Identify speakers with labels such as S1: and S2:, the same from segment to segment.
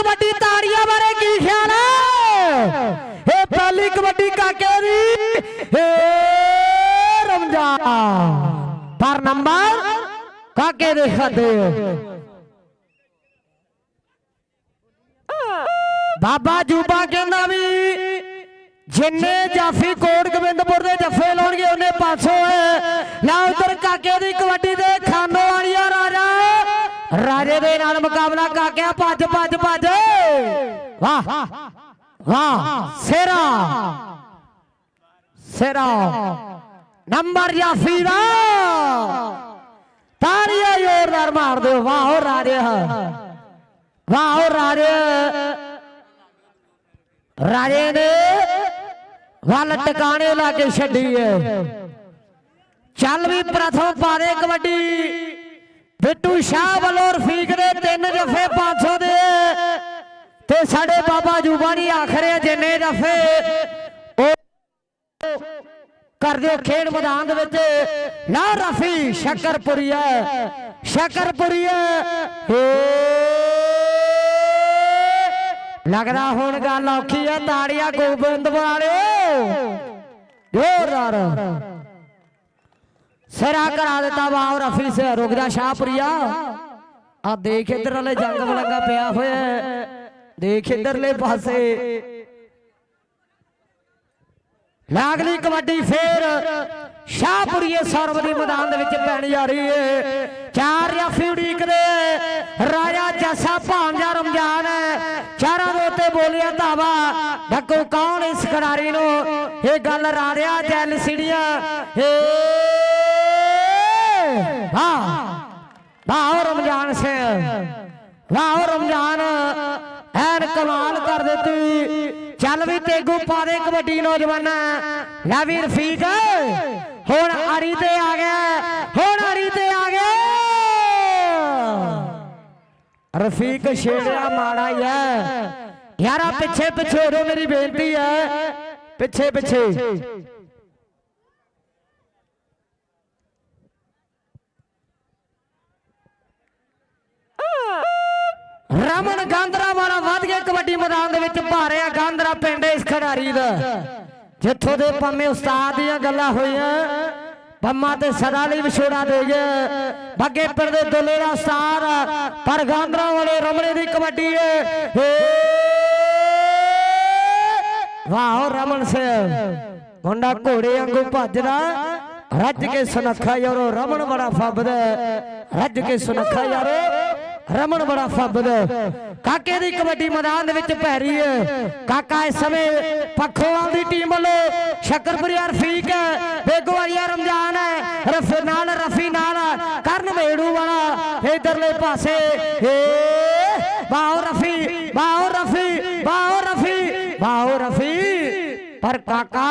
S1: ਕਬੱਡੀ ਤਾੜੀਆਂ ਬਾਰੇ ਕੀ ਖਿਆਲ ਹੈ ਇਹ ਪਹਿਲੀ ਕਬੱਡੀ ਕਾਕੇ ਦੀ ਏ ਰਮਜ਼ਾਨ। ਪਰ ਨੰਬਰ ਕਾਕੇ ਦੇ ਖਾਤੇ ਬਾਬਾ ਜੂਬਾ ਕਹਿੰਦਾ ਵੀ ਜਿੰਨੇ ਜਾਫੀ ਕੋਟ ਗੋਬਿੰਦਪੁਰ ਦੇ ਜੱਫੇ ਲਾਉਣਗੇ, ਉਹਨੇ 500 ਹੈ। ਨਾ ਉਧਰ ਕਾਕੇ ਦੀ ਕਬੱਡੀ ਦੇ ਖਾਨੋ ਵਾਲੀਆ ਰਾਜੇ ਦੇ ਨਾਲ ਮੁਕਾਬਲਾ ਕਾਕਿਆ ਭੱਜ ਭੱਜ ਭੱਜ। ਵਾਹ ਵਾਹ, ਸੇਰਾ। ਸੇਰਾ। ਨੰਬਰ ਜਾਫੀ ਦਾ ਜ਼ੋਰਦਾਰ ਮਾਰ ਦਿਓ। ਵਾਹ ਓ ਰਾਜੇ। ਵਾਹ ਓ ਰਾਜੇ। ਰਾਜੇ ਨੇ ਵੱਲ ਟਿਕਾਣੇ ਲਾ ਕੇ ਛੱਡੀ ਹੈ ਚੱਲ ਵੀ ਪ੍ਰਥਮ ਪਾਦੇ ਕਬੱਡੀ। ਬਿੱਟੂ ਸ਼ਾਹ ਵੱਲੋਂ ਰਫੀਕ ਦੇ ਤਿੰਨ ਜਫੇ 500 ਦੇ। ਤੇ ਸਾਡੇ ਬਾਬਾ ਜੂਬਾ ਆਖਰੇ ਜਿੰਨੇ ਜਫੇ। ਕਰ ਦਿਓ ਖੇਡ ਮੈਦਾਨ ਦੇ ਵਿੱਚ। ਨਾ ਰਫੀ ਸ਼ਕਰਪੁਰੀਆ ਸ਼ਕਰਪੁਰੀਆ ਲੱਗਦਾ ਹੁਣ ਗੱਲ ਔਖੀ ਆ ਤਾੜੀਆਂ ਗੋਬਿੰਦ ਵਾਲਿਓ। ਜ਼ੋਰਦਾਰ। ਸਿਰਾ ਕਰਾ ਦਿੱਤਾ ਵਾਹ ਰਫੀ ਸੇ ਰੁਕ ਜਾ ਸ਼ਾਹਪੁਰੀਆ ਆ ਦੇਖ ਇਧਰ ਜੰਗ ਮਲੰਗਾ ਪਿਆ ਹੋਇਆ ਦੇਖ ਇਧਰਲੇ ਪਾਸੇ। ਲਾਗਲੀ ਕਬੱਡੀ ਫੇਰ। ਸ਼ਾਹਪੁਰੀਏ ਸਰਬ ਦੀ ਮੈਦਾਨ ਦੇ ਵਿੱਚ ਪੈਣ ਜਾ ਰਹੀ ਏ ਚਾਰ ਜਾਫੀ ਉਡੀਕਦੇ ਰਾਜਾ ਜੱਸਾ ਭਾਂਜਾ ਰਮਜ਼ਾਨ ਚਾਰਾਂ ਦੇ ਉੱਤੇ ਬੋਲਿਆ ਧਾਵਾ। ਢੱਕੋ ਕੌਣ ਇਸ ਖਿਡਾਰੀ ਨੂੰ? ਇਹ ਗੱਲ ਰਾੜਿਆ ਜੈਲ ਸਿੜੀਆਂ। ਏ ਵਾਹ। ਵਾਹ ਰਮਜ਼ਾਨ ਸਿੰਘ ਵਾਹ ਰਮਜ਼ਾਨ। ਐਨ ਕਮਾਲ ਕਰ ਦਿੱਤੀ। ਚੱਲ ਵੀ ਤੇਗੂ ਪਾ ਦੇ ਕਬੱਡੀ ਨੌਜਵਾਨਾਂ। ਲੈ ਵੀ ਰਫੀਕ। ਹੁਣ ਆਰੀ ਤੇ ਆ ਗਿਆ। ਹੁਣ ਆਰੀ ਤੇ ਆ ਗਿਆ। ਰਫੀਕ ਛੇੜਿਆ ਮਾੜਾ ਹੀ ਹੈ। ਯਾਰਾ ਪਿੱਛੇ ਪਿੱਛੇ ਹੋ ਮੇਰੀ ਬੇਨਤੀ ਹੈ। ਪਿੱਛੇ ਪਿੱਛੇ ਰਮਨ ਗਾਂਦਰਾ ਵਾਲਾ ਵੱਧ ਗਿਆ ਕਬੱਡੀ ਮੈਦਾਨ ਦੇ ਵਿੱਚ ਭਾਰਿਆ ਗਾਂਦਰਾ ਪਿੰਡ ਇਸ ਖਿਡਾਰੀ ਦਾ। ਜਿੱਥੋਂ ਦੇ ਪੰਮੇ ਉਸਤਾਦ ਦੀਆਂ ਗੱਲਾਂ ਹੋਈਆਂ, ਪੰਮਾ ਤੇ ਸਦਾ ਲਈ ਵਿਛੋੜਾ ਦੇ ਗਿਆ ਬੱਗੇ ਪਿੰਡ ਦੇ ਦੁੱਲੇ ਦਾ ਉਸਤਾਦ, ਪਰ ਗਾਂਦਰਾ ਵਾਲੇ ਰਮਣੇ ਦੀ ਕਬੱਡੀ ਏ। ਵਾਹ, ਰਮਨ ਸਿੰਘ। ਮੁੰਡਾ ਘੋੜੇ ਵਾਂਗੂ ਭੱਜਦਾ, ਰੱਜ ਕੇ ਸੁਨੱਖਾ ਯਾਰੋ, ਰਮਨ ਬੜਾ ਫੱਬਦਾ। ਰੱਜ ਕੇ ਸੁਨੱਖਾ ਯਾਰੋ। ਰਮਨ ਬੜਾ ਫੱਬਦਾ ਕਾਕੇ ਦੀ ਕਬੱਡੀ ਮੈਦਾਨ ਦੇ ਵਿੱਚ ਪੈ ਰਹੀ ਹੈ। ਕਾਕਾ ਇਸ ਸਮੇਂ ਪੱਖੋਵਾਲ ਦੀ ਟੀਮ ਵੱਲੋਂ ਸ਼ਕਰਪੁਰੀਆ ਰਫੀਕ ਬੇਗਵਾਲੀਆ ਰਮਜ਼ਾਨ ਹੈ। ਰਫੀ ਨਾਲ ਰਫੀ ਨਾਲ। ਕਰਨ ਮੇੜੂ ਵਾਲਾ ਇਧਰਲੇ ਪਾਸੇ। ਏ ਬਾਹੋ ਰਫੀ ਬਾਹੋ ਰਫੀ ਬਾਹੋ ਰਫੀ। ਬਾਹੋ ਰਫੀ। ਪਰ ਕਾਕਾ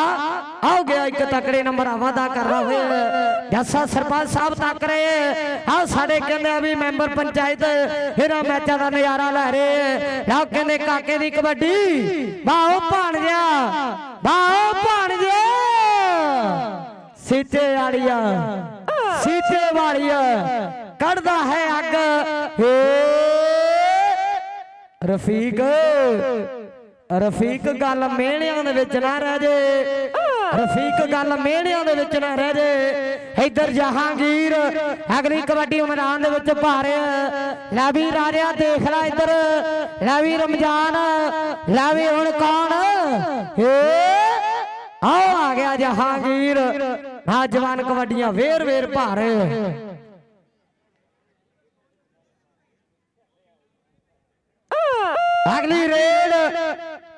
S1: ਆਓ ਗਿਆ ਇੱਕ ਤਕੜੇ ਨੰਬਰ ਵਾਦਾ ਕਰਦਾ ਹੋਇਆ ਜੱਸਾ ਸਰਪੰਚ ਸਾਹਿਬ ਤੱਕ ਰਹੇ। ਆਓ ਸਾਡੇ ਕਹਿੰਦੇ ਆ ਵੀ ਮੈਂਬਰ ਪੰਚਾਇਤ ਇਹਨਾਂ ਮੈਚਾਂ ਦਾ ਨਜ਼ਾਰਾ ਲੈ ਰਹੇ ਆਓ ਕਹਿੰਦੇ ਕਾਕੇ ਦੀ ਕਬੱਡੀ। ਬਾਹੋ ਭਾਣਜਾ ਬਾਹੋ ਭਾਣਜਾ। ਸੀਤੇ ਵਾਲੀਆ ਸੀਤੇ ਵਾਲੀਆ, ਕੱਢਦਾ ਹੈ ਅੱਗ। ਏ ਰਫੀਕ ਰਫੀਕ ਗੱਲ ਮਿਹਣਿਆਂ ਦੇ ਵਿੱਚ ਨਾ ਰਹਿ ਜੇ। ਰਫੀਕ ਗੱਲ ਮਿਹਣਿਆਂ ਦੇ ਵਿੱਚ ਨਾ ਰਹਿ ਜੇ। ਇੱਧਰ ਜਹਾਂਗੀਰ ਅਗਲੀ ਕਬੱਡੀ ਮੈਦਾਨ ਦੇ ਵਿੱਚ ਭਾਰੇ ਲੈ ਵੀ ਰਾਜਿਆ ਦੇਖ ਲੈ ਇੱਧਰ। ਲੈ ਵੀ ਰਮਜ਼ਾਨ ਲੈ ਵੀ ਹੁਣ ਕੌਣ? ਏ ਆਓ ਆ ਗਿਆ ਜਹਾਂਗੀਰ। ਨੌਜਵਾਨ ਕਬੱਡੀਆਂ ਵੇਰ ਵੇਰ ਭਾਰੇ ਅਗਲੀ ਰੇਡ।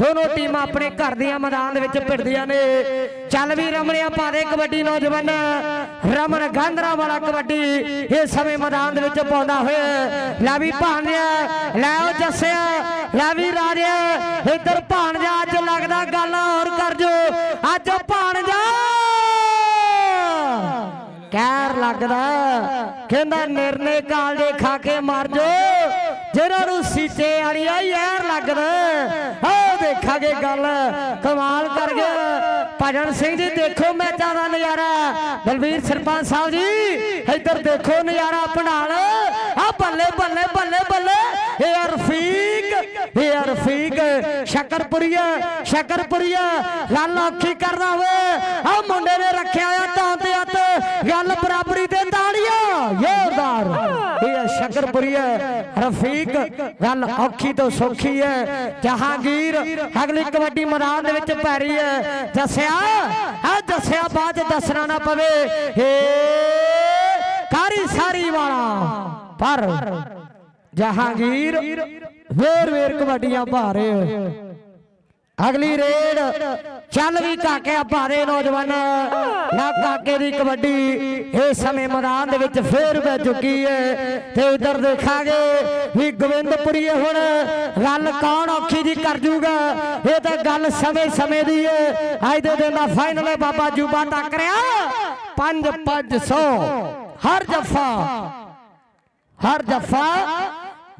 S1: ਦੋਨੋਂ ਟੀਮਾਂ ਆਪਣੇ ਘਰ ਦੀਆਂ ਮੈਦਾਨ ਦੇ ਵਿੱਚ ਭਿੜਦੀਆਂ ਨੇ। ਚੱਲ ਵੀ ਰਮਣਿਆ ਪਾਦੇ ਕਬੱਡੀ ਨੌਜਵਾਨ ਰਮਨ ਗਾਂਧਰਾ ਵਾਲਾ ਕਬੱਡੀ ਇਸ ਸਮੇਂ ਮੈਦਾਨ ਦੇ ਵਿੱਚ ਪਾਉਂਦਾ ਹੋਇਆ। ਲੈ ਵੀ ਭਾਣਿਆ, ਲੈ ਉਹ ਜੱਸਿਆ, ਲੈ ਵੀ ਰਾਜਿਆ, ਇੱਧਰ ਭਾਣਜਾ ਅੱਜ ਲੱਗਦਾ ਗੱਲ ਹੋਰ ਕਰ ਜੋ। ਅੱਜ ਭਾਣਜਾ ਕਹਿਰ ਲੱਗਦਾ, ਕਹਿੰਦਾ ਨਿਰਨੇ ਕਾਲ ਦੇ ਖਾ ਕੇ ਮਰ ਜੋ। ਜਿਹਨਾਂ ਨੂੰ ਸੀਤੇ ਵਾਲੀ ਆ ਯਾਰ ਲੱਗਦਾ। ਆਹ ਦੇਖਾਂਗੇ ਗੱਲ। ਕਮਾਲ ਕਰ ਗਿਆ। ਭਜਨ ਸਿੰਘ ਜੀ, ਦੇਖੋ ਮੈਚਾਂ ਦਾ ਨਜ਼ਾਰਾ। ਬਲਵੀਰ ਸਰਪੰਚ ਸਾਹਿਬ ਜੀ, ਇੱਧਰ ਦੇਖੋ ਨਜ਼ਾਰਾ ਪਣਾਲ ਆ ਬੱਲੇ ਬੱਲੇ ਬੱਲੇ ਬੱਲੇ। ਇਹ ਰਫੀਕ ਇਹ ਰਫੀਕ। ਸ਼ਕਰਪੁਰੀਆ ਸ਼ਕਰਪੁਰੀਆ ਗੱਲ ਔਖੀ ਕਰਦਾ ਹੋਵੇ ਆ ਮੁੰਡੇ ਨੇ ਰੱਖਿਆ ਆ ਤਾਂ ਤੇ ਹੱਥ। ਗੱਲ ਬਰਾਬਰੀ ਤੇ ਤਾੜੀਆਂ। ਜ਼ੋਰਦਾਰ। ਇਹ ਸ਼ਕਰਪੁਰੀਆ। ਰਫੀਕ ਗੱਲ ਔਖੀ ਤੋਂ ਸੌਖੀ ਹੈ ਜਹਾਂਗੀਰ ਅਗਲੀ ਕਬੱਡੀ ਮੈਦਾਨ ਦੇ ਵਿੱਚ ਪੈ ਰਹੀ ਹੈ ਦੱਸਿਆ ਆ ਦੱਸਿਆ ਬਾਅਦ 'ਚ ਦੱਸਣਾ ਨਾ ਪਵੇ ਏ ਕਾਰੀ ਸਾਰੀ ਵਾਲਾ ਪਰ ਜਹਾਂਗੀਰ ਵੇਰ ਵੇਰ ਕਬੱਡੀਆਂ ਪਾ ਅਗਲੀ ਰੇਡ ਚੱਲ ਵੀ ਕਾਕੇ ਭਾਰੇ ਨੌਜਵਾਨ। ਨਾ ਕਾਕੇ ਦੀ ਕਬੱਡੀ ਇਸ ਸਮੇਂ ਮੈਦਾਨ ਦੇ ਵਿੱਚ ਫੇਰ ਪੈ ਚੁੱਕੀ ਹੈ ਤੇ ਉਧਰ ਦੇਖਾਂਗੇ ਵੀ ਗੋਬਿੰਦਪੁਰੀਏ ਹੁਣ ਗੱਲ ਕੌਣ ਔਖੀ ਜੀ ਕਰ ਜੂਗਾ। ਇਹ ਤਾਂ ਗੱਲ ਸਮੇਂ ਸਮੇਂ ਦੀ ਹੈ ਅੱਜ ਦੇ ਦਿਨ ਦਾ ਫਾਈਨਲ ਹੈ ਬਾਬਾ ਜੂਬਾ ਟੱਕਰਿਆ 5 500 ਹਰ ਜਫਾ। ਹਰ ਜਫਾ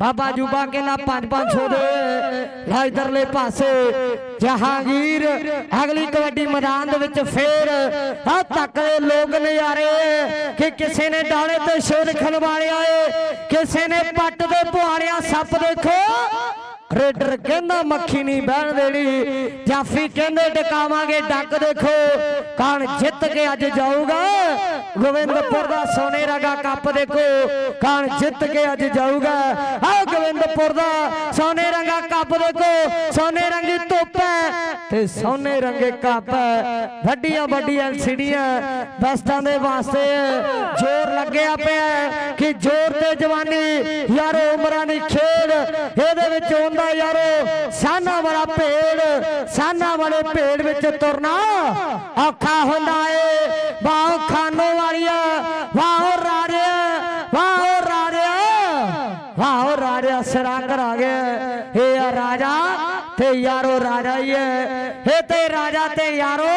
S1: ਬਾਬਾ ਜੂਬਾ ਕਹਿੰਦਾ 5-500 ਦੇ। ਲਾ ਪਾਸੇ, ਜਹਾਂਗੀਰ, ਅਗਲੀ ਕਬੱਡੀ ਮੈਦਾਨ ਦੇ ਵਿੱਚ ਫੇਰ। ਆ ਤੱਕਦੇ ਲੋਕ ਨਜ਼ਾਰੇ, ਕਿ ਕਿਸੇ ਨੇ ਡਾਲੇ ਤੇ ਸ਼ੇਰ ਖਲਵਾਲਿਆ ਏ, ਕਿਸੇ ਨੇ ਪੱਟ ਦੇ ਪੁਆੜਿਆ ਸੱਪ ਦੇਖੋ। ਰੇਡਰ ਕਹਿੰਦਾ ਮੱਖੀ ਨਹੀਂ ਬਹਿਣ ਦੇਣੀ, ਜਾਫੀ ਕਹਿੰਦੇ ਟਿਕਾਵਾਂਗੇ ਡੱਕ ਦੇਖੋ। ਕੌਣ ਜਿੱਤ ਕੇ ਅੱਜ ਜਾਊਗਾ? ਗੋਬਿੰਦਪੁਰ ਦਾ ਸੋਨੇ ਰਗਾ ਕੱਪ ਦੇਖੋ, ਕੌਣ ਜਿੱਤ ਕੇ ਅੱਜ ਜਾਊਗਾ। ਆਹ ਗੋਬਿੰਦਪੁਰ ਦਾ ਸੋਨੇ ਰੰਗਾ ਕੱਪ ਦੇਖੋ, ਸੋਨੇ ਰੰਗੀ ਧੁੱਪ ਹੈ ਤੇ ਸੋਨੇ ਰੰਗੇ ਕੱਪ ਹੈ। ਵੱਡੀਆਂ ਵੱਡੀਆਂ ਐਲਸੀਡੀਆਂ ਬਸਤਾਂ ਦੇ ਵਾਸਤੇ ਜ਼ੋਰ ਲੱਗਿਆ ਪਿਆ ਕਿ ਜ਼ੋਰ ਤੇ ਜਵਾਨੀ, ਯਾਰੋ ਉਮਰਾਂ ਦੀ ਖੇਡ। ਇਹਦੇ ਵਿੱਚ ਹੁੰਦਾ ਯਾਰੋ, ਸਾਨਾ ਵਾਲਾ ਭੇੜ ਸਾਨਾ ਵਾਲੇ ਭੇੜ ਵਿੱਚ ਤੁਰਨਾ ਔਖਾ ਹੁੰਦਾ ਏ ਵਾਹ ਖਾਨੋ ਵਾਲੀਆ ਵਾਹ ਰਾਜਿਆ ਵਾਹ ਰਾਜਿਆ ਵਾਹ ਰਾਜਾ, ਸਿਰਾਂ ਕਰਾ ਗਿਆ ਇਹ ਆ ਰਾਜਾ, ਤੇ ਯਾਰੋ ਰਾਜਾ ਹੀ। ਹੈ ਇਹ ਤੇ ਰਾਜਾ ਤੇ ਯਾਰੋ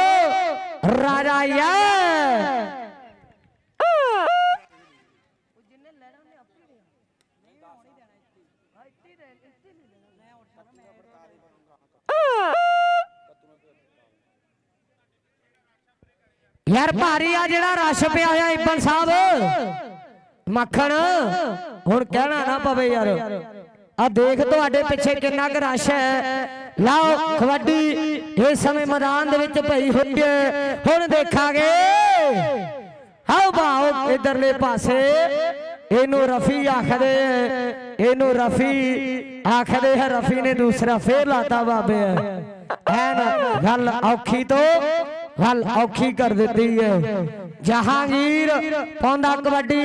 S1: ਰਾਜਾ ਹੀ। ਯਾਰ ਭਾਰੀ ਆ ਜਿਹੜਾ ਰਸ਼ ਪਿਆ ਹੋਇਆ ਇਬਨ ਸਾਹਿਬ। ਮੱਖਣ, ਹੁਣ ਕਹਿਣਾ ਨਾ ਪਵੇ ਯਾਰ। ਆ ਦੇਖ ਤੁਹਾਡੇ ਪਿੱਛੇ ਕਿੰਨਾ ਕੁ ਰਸ਼ ਹੈ। ਲਾਓ ਕਬੱਡੀ, ਇਸ ਸਮੇਂ ਮੈਦਾਨ ਦੇ ਵਿੱਚ ਪਈ ਹੋਈ ਹੈ। ਹੁਣ ਦੇਖਾਂਗੇ। ਹਾਓ ਬਾਓ ਇਧਰਲੇ ਪਾਸੇ। ਇਹਨੂੰ ਰਫੀ ਆਖਦੇ ਇਹਨੂੰ ਰਫੀ ਆਖਦੇ ਹੈ ਰਫੀ ਨੇ ਦੂਸਰਾ ਫੇਰ ਲਾਤਾ ਬਾਬੇ ਐਨ ਗੱਲ ਔਖੀ ਤੋਂ ਗੱਲ ਔਖੀ ਕਰ ਦਿੱਤੀ ਹੈ ਜਹਾਂਗੀਰ ਪਾਉਂਦਾ ਕਬੱਡੀ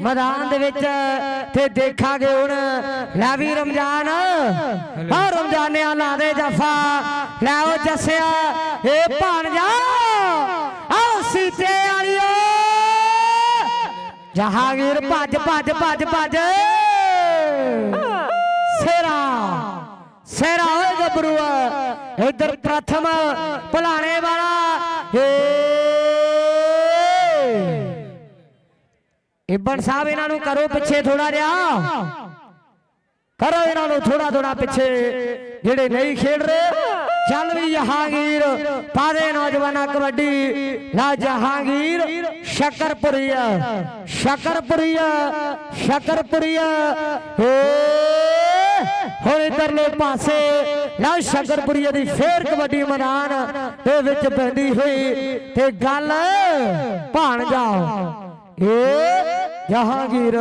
S1: ਮੈਦਾਨ ਦੇ ਵਿੱਚ ਤੇ ਦੇਖਾਂਗੇ ਹੁਣ ਲੈ ਵੀ ਰਮਜ਼ਾਨ। ਆ ਰਮਜ਼ਾਨਿਆ ਲਾ ਦੇ ਜਫਾ। ਲੈ ਉਹ ਜੱਸਿਆ ਇਹ ਭਾਣਜਾ। ਆ ਸੀਤੇ ਵਾਲਿਓ। ਜਹਾਂਗੀਰ ਭੱਜ ਭੱਜ ਭੱਜ ਭੱਜ। ਸੇਰਾ ਸੇਰਾ ਇਧਰ ਪ੍ਰਥਮ ਭਲਾਣੇ ਵਾਲਾ। ਇਬਨ ਸਾਹਿਬ ਇਹਨਾਂ ਨੂੰ ਕਰੋ ਪਿੱਛੇ ਥੋੜਾ ਜਿਹਾ। ਕਰੋ ਇਹਨਾਂ ਨੂੰ ਥੋੜਾ ਥੋੜਾ ਪਿੱਛੇ। ਜਿਹੜੇ ਨਹੀਂ ਖੇਡ ਰਹੇ, ਚੱਲ ਵੀ ਜਹਾਂਗੀਰ। ਪਾਦੇ ਨੌਜਵਾਨਾਂ ਕਬੱਡੀ। ਲਾ ਜਹਾਂਗੀਰ। ਸ਼ਕਰਪੁਰੀਆ ਸ਼ਕਰਪੁਰੀਆ ਸ਼ਕਰਪੁਰੀਆ ਏ ਹੁਣ ਇਧਰਲੇ ਪਾਸੇ ਲਾ ਸ਼ਕਰਪੁਰੀਆ ਦੀ ਫੇਰ ਕਬੱਡੀ ਮੈਦਾਨ ਦੇ ਵਿੱਚ ਪੈਂਦੀ ਹੋਈ ਤੇ ਗੱਲ ਭਾਣ ਜਾ ਏ ਜਹਾਂਗੀਰ,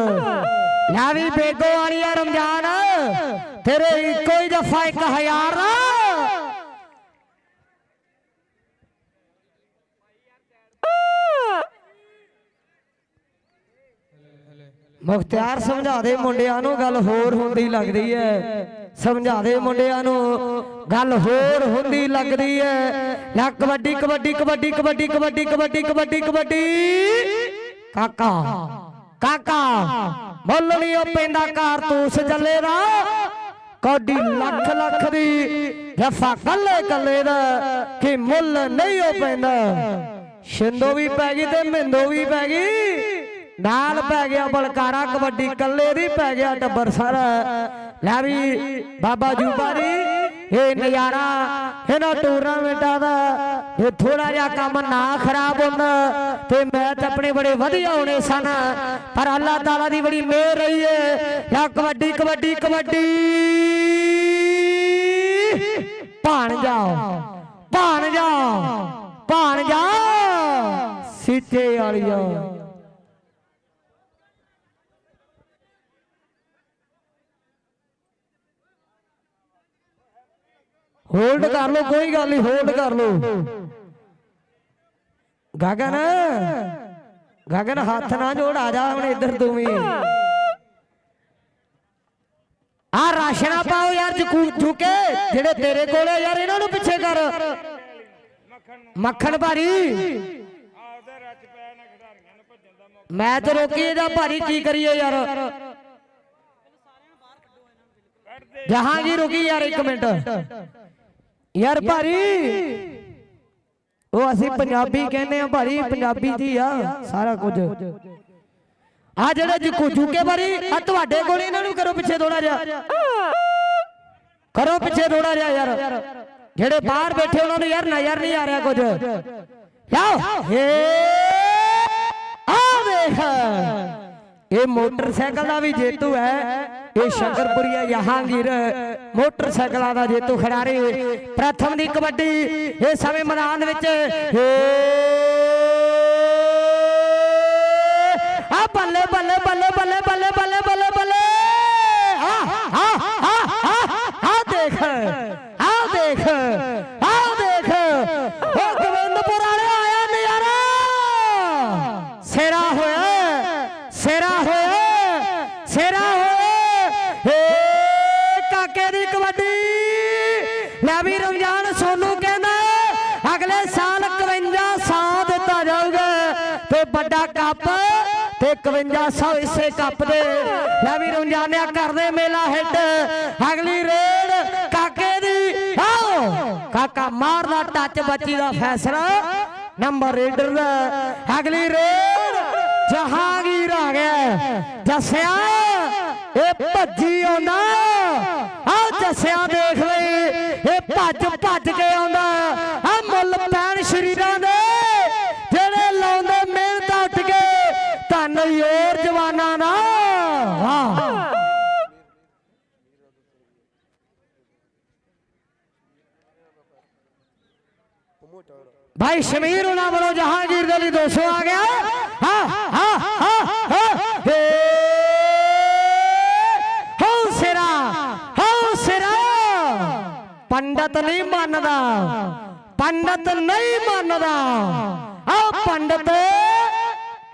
S1: ਲੈ ਵੀ ਬੇਗੋ ਵਾਲੀਆ ਰਮਜ਼ਾਨ, ਤੇਰੇ ਇੱਕੋ ਹੀ ਦਫਾ 1000 ਮੁਖਤਿਆਰ ਸਮਝਾ ਦੇ ਮੁੰਡਿਆਂ ਨੂੰ ਗੱਲ ਹੋਰ ਹੁੰਦੀ ਲੱਗਦੀ ਹੈ। ਸਮਝਾ ਦੇ ਮੁੰਡਿਆਂ ਨੂੰ ਗੱਲ ਹੋਰ ਹੁੰਦੀ ਲੱਗਦੀ ਹੈ। ਲੈ ਕਬੱਡੀ ਕਬੱਡੀ ਕਬੱਡੀ ਕਬੱਡੀ ਕਬੱਡੀ ਕਬੱਡੀ ਕਬੱਡੀ ਕਬੱਡੀ। ਕਾਕਾ ਕਾਕਾ, ਮੁੱਲ ਨਹੀਂ ਉਹ ਪੈਂਦਾ ਕਾਰਤੂਸ ਜੱਲੇ ਦਾ। ਕੋਡੀ ਲੱਖ ਲੱਖ ਦੀ ਜਫਾ ਕੱਲੇ ਕੱਲੇ ਦਾ ਕਿ ਮੁੱਲ ਨਹੀਂ ਉਹ ਪੈਂਦਾ। ਸ਼ਿੰਦੋ ਵੀ ਪੈ ਗਈ ਤੇ ਮਿੰਦੋ ਵੀ ਪੈ ਗਈ। ਨਾਲ ਪੈ ਗਿਆ ਬਲਕਾਰਾ ਕਬੱਡੀ ਕੱਲੇ ਦੀ ਪੈ ਗਿਆ ਟੱਬਰ ਸਾਰਾ। ਲੈ ਵੀ ਬਾਬਾ ਜੂਬਾਰੀ ਇਹ ਨਜ਼ਾਰਾ ਇਹਨਾਂ ਟੂਰਨਾਮੈਂਟਾਂ ਦਾ ਇਹ ਥੋੜਾ ਜਿਹਾ ਕੰਮ ਨਾ ਖਰਾਬ ਹੁੰਦਾ ਤੇ ਮੈਚ ਆਪਣੇ ਬੜੇ ਵਧੀਆ ਹੋਣੇ ਸਨ। ਪਰ ਅੱਲਾਹ ਤਾਲਾ ਦੀ ਬੜੀ ਮਿਹਰ ਰਹੀ ਹੈ ਯਾ ਕਬੱਡੀ ਕਬੱਡੀ ਕਬੱਡੀ। ਭਾਣ ਜਾਓ ਭਾਣ ਜਾਓ ਭਾਣ ਜਾ ਸੀਤੇ ਵਾਲੀਆ। ਹੋਲਡ ਕਰ ਲਓ ਕੋਈ ਗੱਲ ਨਹੀਂ ਹੋਲਡ ਕਰ ਲਓ। ਗਗਨ ਗਗਨ ਹੱਥ ਨਾ ਜੋੜ ਆ ਜਾ ਹੁਣ ਇੱਧਰ ਤੂੰ ਵੀ। ਆ ਰਾਸ਼ਨਾ ਪਾਓ ਯਾਰ ਝੁਕੂ ਜਿਹੜੇ ਤੇਰੇ ਕੋਲੇ ਯਾਰ ਇਹਨਾਂ ਨੂੰ ਪਿੱਛੇ ਕਰ। ਮੱਖਣ ਭਾਰੀ। ਮੈਂ ਤੇ ਰੋਕੀ ਇਹਦਾ ਭਾਰੀ ਕੀ ਕਰੀਏ ਯਾਰ? ਜਹਾਂਗੀਰ ਰੁਕੀ ਯਾਰ ਇੱਕ ਮਿੰਟ। ਯਾਰ ਭਾਰੀ। ਉਹ ਅਸੀਂ ਪੰਜਾਬੀ ਕਹਿੰਦੇ ਆ ਭਾਰੀ ਪੰਜਾਬੀ ਦੀ ਆ ਸਾਰਾ ਕੁਝ। ਆ ਜਿਹੜੇ ਜਿਕੂ ਝੁਕੇ ਭਾਰੀ ਆ ਤੁਹਾਡੇ ਕੋਲ ਇਹਨਾਂ ਨੂੰ ਕਰੋ ਪਿੱਛੇ ਥੋੜਾ ਜਿਹਾ। ਕਰੋ ਪਿੱਛੇ ਥੋੜਾ ਜਿਹਾ ਯਾਰ। ਜਿਹੜੇ ਬਾਹਰ ਬੈਠੇ ਉਹਨਾਂ ਨੂੰ ਯਾਰ ਨਜ਼ਰ ਨਹੀਂ ਆ ਰਿਹਾ ਕੁਝ। ਲਓ ਏ ਆ ਦੇਖ ਇਹ ਮੋਟਰਸਾਈਕਲ ਦਾ ਵੀ ਜੇਤੂ ਹੈ। ਇਹ ਸ਼ੰਕਰਪੁਰੀਆ ਜਹਾਂਗੀਰ। ਮੋਟਰਸਾਈਕਲਾਂ ਦਾ ਜੇਤੂ ਖਿਡਾਰੀ, ਪ੍ਰਥਮ ਦੀ ਕਬੱਡੀ ਇਹ ਸਮੇਂ ਮੈਦਾਨ ਵਿੱਚ ਆ ਬੱਲੇ ਬੱਲੇ ਬੱਲੇ ਬੱਲੇ 5100 ਇਸੇ ਕੱਪ ਦੇ। ਲੈ ਵੀ ਰਮਜ਼ਾਨਿਆ ਕਰਦੇ ਮੇਲਾ ਹਿੱਟ। ਅਗਲੀ ਰੇਡ ਕਾਕੇ ਦੀ। ਆਓ। ਕਾਕਾ ਮਾਰਦਾ ਟੱਚ ਬੱਚੀ ਦਾ ਫੈਸਲਾ। ਨੰਬਰ ਰੇਡਰ ਦਾ। ਅਗਲੀ ਰੇਡ ਜਹਾਂਗੀਰ ਆ ਗਿਆ। ਜੱਸਿਆ, ਇਹ ਭੱਜੀ ਆਉਂਦਾ। ਆ ਜੱਸਿਆ ਦੇਖ ਲਈ। ਇਹ ਭੱਜ ਭੱਜ ਕੇ ਆਉਂਦਾ। ਆ ਮੁੱਲ ਪੈਣ ਸ਼ਰੀਰਾਂ ਦੇ ਜਿਹੜੇ ਲਾਉਂਦੇ ਮਿਹਨਤ ਉੱਠ ਕੇ ਧੰਨ ਯੋਰ ਜਵਾਨਾਂ ਦਾ ਵਾਹ ਭਾਈ ਸ਼ਮੀਰ ਉਹਨਾਂ ਵੱਲੋਂ ਜਹਾਂਗੀਰ ਦੇ ਲਈ 200 ਆ ਗਿਆ। ਹਾਂ ਹਾਂ ਹਾਂ ਹਾਂ। ਹੇ ਹੋ ਸਿਰਾ ਪੰਡਤ ਨਹੀਂ ਮੰਨਦਾ, ਪੰਡਤ ਨਹੀਂ ਮੰਨਦਾ। ਆ ਪੰਡਤ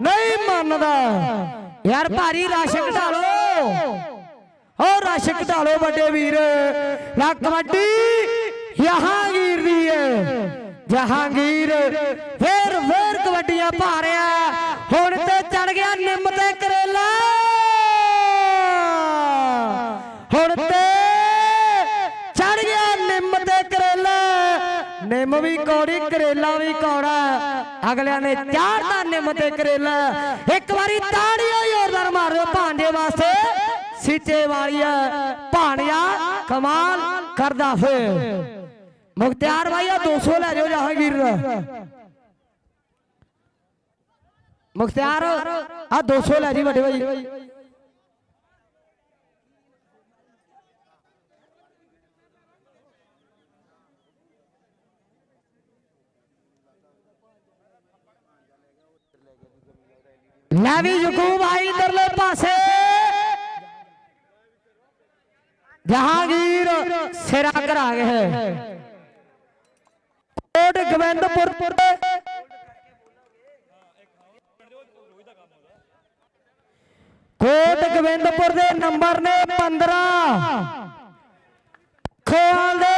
S1: ਨਹੀਂ ਮੰਨਦਾ। ਯਾਰ ਭਾਰੀ ਰਸ਼ ਘਟਾ ਲੋ ਓ ਰਸ਼ ਘਟਾ ਲੋ ਵੱਡੇ ਵੀਰ। ਨਾ ਕਬੱਡੀ ਜਹਾਂਗੀਰ ਦੀ ਹੈ ਜਹਾਂਗੀਰ, ਫੇਰ ਫੇਰ ਕਬੱਡੀਆਂ ਪਾ ਹੁਣ ਤੇ ਚੜ ਗਿਆ ਨਿੰਮ ਤੇ ਕਰੇਲਾ। ਹੁਣ ਤੇ ਚੜ ਗਿਆ ਨਿੰਮ ਤੇ ਕਰੇਲਾ। ਨਿੰਮ ਵੀ ਕੌੜੀ, ਕਰੇਲਾ ਵੀ ਕੌੜਾ ਅਗਲਿਆਂ ਨੇ ਚਾੜਦਾ ਨਿੰਮ ਤੇ ਕਰੇਲਾ। ਇੱਕ ਵਾਰੀ ਤਾੜੀਆਂ ਜ਼ੋਰਦਾਰ ਮਾਰਿਓ ਭਾਂਡੇ ਵਾਸਤੇ। ਸੀਚੇ ਵਾਲੀਆ ਭਾਣਿਆ ਕਮਾਲ ਕਰਦਾ ਫੇਰ। ਮੁਖਤਿਆਰ ਭਾਈ ਆ 200 ਲੈ ਜਾਓ ਜਹਾਂਗੀਰ ਦਾ। ਮੁਖਤਿਆਰ ਆ 200 ਲੈ ਜੀ ਵੱਡੇ ਭਾਈ ਲੈ ਵੀ ਯਕੂਬ ਆਈ ਇਧਰਲੇ ਪਾਸੇ। ਜਹਾਂਗੀਰ ਸਿਰਾ ਕਰਾ ਗਏ। ਹੈ ਕੋਟ ਗਵਿੰਦਪੁਰ ਦੇ। ਕੋਟ ਗਵਿੰਦਪੁਰ ਦੇ ਨੰਬਰ ਨੇ 15 ਖੋਲ ਦੇ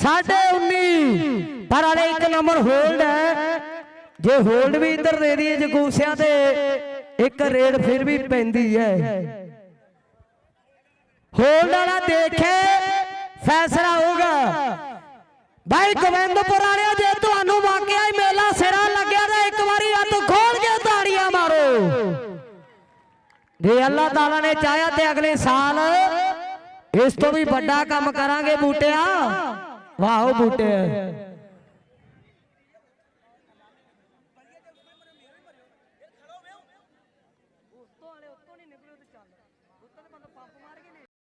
S1: 19 ਪਰ ਵਾਲੇ ਇੱਕ ਨੰਬਰ ਹੋਲਡ ਹੈ। ਜੇ ਹੋਲਡ ਵੀ ਇੱਧਰ ਦੇ ਦਈਏ ਜਗੂਸਿਆਂ ਤੇ, ਇੱਕ ਰੇਡ ਫਿਰ ਵੀ ਪੈਂਦੀ ਹੈ। ਹੋਲਡ ਵਾਲਾ ਦੇਖੇ, ਫੈਸਲਾ ਹੋਊਗਾ। ਭਾਈ ਗੋਬਿੰਦਪੁਰ ਵਾਲਿਓ, ਜੇ ਤੁਹਾਨੂੰ ਵਾਕਿਆ ਹੀ ਮੇਲਾ ਸਿਰਾਂ ਲੱਗਿਆ ਤਾਂ ਇੱਕ ਵਾਰੀ ਹੱਥ ਖੋਲ ਕੇ ਤਾੜੀਆਂ ਮਾਰੋ। ਜੇ ਅੱਲਾਹ ਤਾਲਾ ਨੇ ਚਾਹਿਆ ਤੇ ਅਗਲੇ ਸਾਲ ਇਸ ਤੋਂ ਵੀ ਵੱਡਾ ਕੰਮ ਕਰਾਂਗੇ ਬੂਟਿਆ। ਵਾਹੋ
S2: ਬੂਟਿਆ